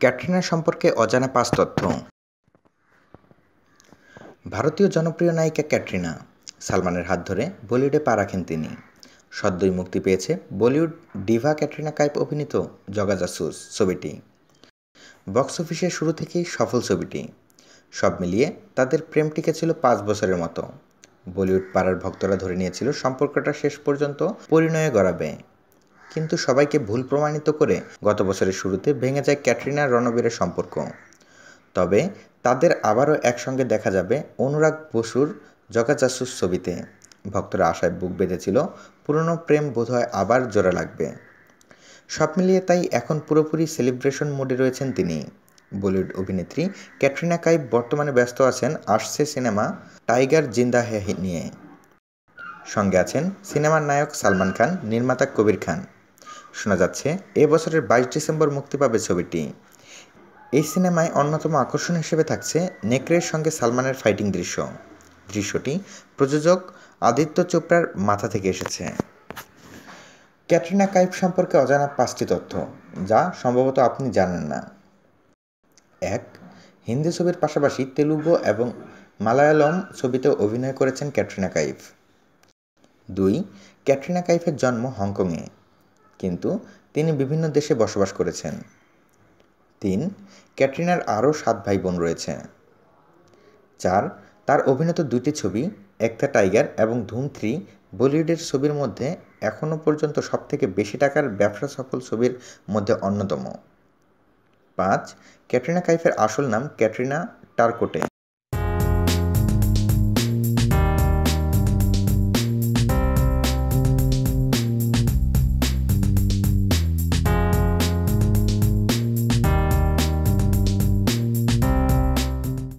ক্যাটরিনা সম্পর্কে অজানা পাঁচ তথ্য। ভারতীয় জনপ্রিয় নায়িকা ক্যাটরিনা সালমানের হাত ধরে বলিউডে পা রাখেন তিনি। সদ্যই মুক্তি পেয়েছে বলিউড ডিভা ক্যাটরিনা কাইপ অভিনীত জগা জাসুস ছবিটি। বক্স অফিসের শুরু থেকেই সফল ছবিটি। সব মিলিয়ে তাদের প্রেম টিকেছিল পাঁচ বছরের মতো। বলিউড পাড়ার ভক্তরা ধরে নিয়েছিল সম্পর্কটা শেষ পর্যন্ত পরিণয়ে গড়াবে। কিন্তু সবাইকে ভুল প্রমাণিত করে গত বছরের শুরুতে ভেঙে যায় ক্যাটরিনা রণবীরের সম্পর্ক। তবে তাদের আবারও একসঙ্গে দেখা যাবে অনুরাগ বসুর জগাজাসুস ছবিতে। ভক্তরা আশায় বুক বেঁধেছিল, পুরনো প্রেম বোধহয় আবার জোড়া লাগবে। সব মিলিয়ে তাই এখন পুরোপুরি সেলিব্রেশন মোডে রয়েছেন তিনি। বলিউড অভিনেত্রী ক্যাটরিনা কাইফ বর্তমানে ব্যস্ত আছেন আসছে সিনেমা টাইগার জিন্দা হে নিয়ে। সঙ্গে আছেন সিনেমার নায়ক সালমান খান, নির্মাতা কবির খান। শোনা যাচ্ছে, এ বছরের বাইশ ডিসেম্বর মুক্তি পাবে ছবিটি। এই সিনেমায় অন্যতম আকর্ষণ হিসেবে থাকছে নেকড়ের সঙ্গে সালমানের ফাইটিং দৃশ্য। দৃশ্যটি প্রযোজক আদিত্য চোপড়ার মাথা থেকে এসেছে। ক্যাটরিনা কাইফ সম্পর্কে অজানা পাঁচটি তথ্য, যা সম্ভবত আপনি জানেন না। এক, হিন্দি ছবির পাশাপাশি তেলুগু এবং মালায়ালম ছবিতে অভিনয় করেছেন ক্যাটরিনা কাইফ। দুই, ক্যাটরিনা কাইফের জন্ম হংকংয়ে। কিন্তু তিনি বিভিন্ন দেশে বসবাস করেছেন। তিন, ক্যাটরিনার আরও সাত ভাই বোন রয়েছে। চার, তার অভিনীত দুটি ছবি, একটা টাইগার এবং ধুম থ্রি, বলিউডের ছবির মধ্যে এখনও পর্যন্ত সবথেকে বেশি টাকার ব্যবসা সফল ছবির মধ্যে অন্যতম। পাঁচ, ক্যাটরিনা কাইফের আসল নাম ক্যাটরিনা টারকোটে।